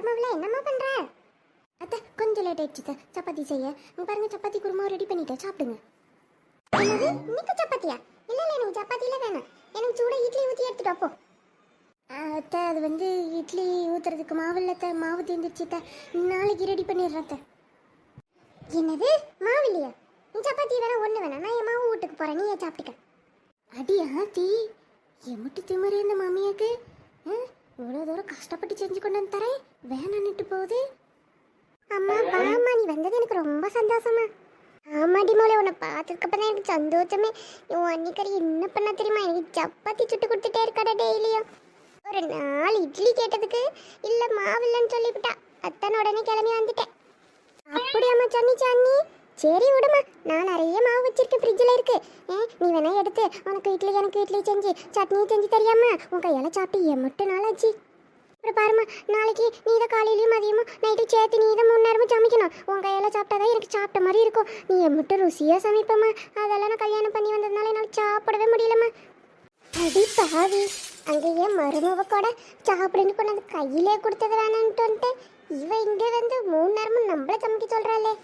மருமவில் என்னம்மா பண்ற? அத்தை கொஞ்சம் லேட் ஆயிடுச்சு சார் சப்பாத்தி செய்ய. இங்க பாருங்க சப்பாத்தி குருமா ரெடி பண்ணிட்டேன். சாப்பிடுங்க. என்னது? இன்னைக்கு சப்பாத்தியா? இல்லை இல்லை எனக்கு சப்பாத்தில வேணாம். எனக்கு சூட இட்லி ஊற்றி எடுத்துட்டு அப்போ அத்தை அது வந்து இட்லி ஊத்துறதுக்கு மாவு மாவு தீர்ந்துருச்சு அத்தை. நாளைக்கு ரெடி பண்ணிடுறேன் என்னது? மாவு இல்லையா? நீ சப்பாத்தி வேணா ஒண்ணு வேணாம் நான் என் மாவு வீட்டுக்கு போறேன். நீ ஏன் சாப்பிட்டுக்க அடியா தீ எம்பிட்டு திமிரு இந்த மாமியாக்கு. கஷ்டப்பட்டு செஞ்சு கொண்டு வந்து தரேன். வேணான்னுட்டு போகுது. அம்மா வாம்மா நீ வந்தது எனக்கு ரொம்ப சந்தோஷமா. ஆமாடி மோளே உன்னை பார்த்ததுக்கப்புறம் தான் எனக்கு சந்தோஷமே. உன் அன்னிக்கறி என்ன பண்ண தெரியுமா? எனக்கு சப்பாத்தி சுட்டு கொடுத்துட்டே இருக்காடா டெய்லியும். ஒரு நாலு இட்லி கேட்டதுக்கு இல்லை மாவில்லைன்னு சொல்லிவிட்டா. அத்தனை உடனே கிளம்பி வந்துட்டேன். அப்படியாம்மா சன்னி சன்னி சரி விடுமா. நான் நிறைய மாவு வச்சிருக்கேன் ஃப்ரிட்ஜில் இருக்கு. ஏ நீ வேணா எடுத்து உனக்கு இட்லி எனக்கு இட்லி செஞ்சு சட்னி செஞ்சு தெரியாம உன் கையால் சாப்பிட்டு எம்மட்டு நாளாச்சு. அப்புறம் பாருமா நாளைக்கு நீ தான் காலையிலையும் மதியமும் நைட்டும் சேர்த்து நீ தான் மூணு நேரமும் சமைக்கணும். உன் கையால் சாப்பிட்டாதான் எனக்கு சாப்பிட்ட மாதிரி இருக்கும். நீ மட்டும் ருசியாக சமைப்பம்மா. அதெல்லாம் நான் கல்யாணம் பண்ணி வந்ததுனால என்னால் சாப்பிடவே முடியலம்மா. அடி பாவி. அங்கேயே மருமவ கூட சாப்பிடுன்னு கொண்டு வந்து கையிலே கொடுத்தது வேணான்ட்டு வந்துட்டு இவ இங்கே வந்து மூணு நேரமும் நம்மள சமைக்க சொல்கிறாளே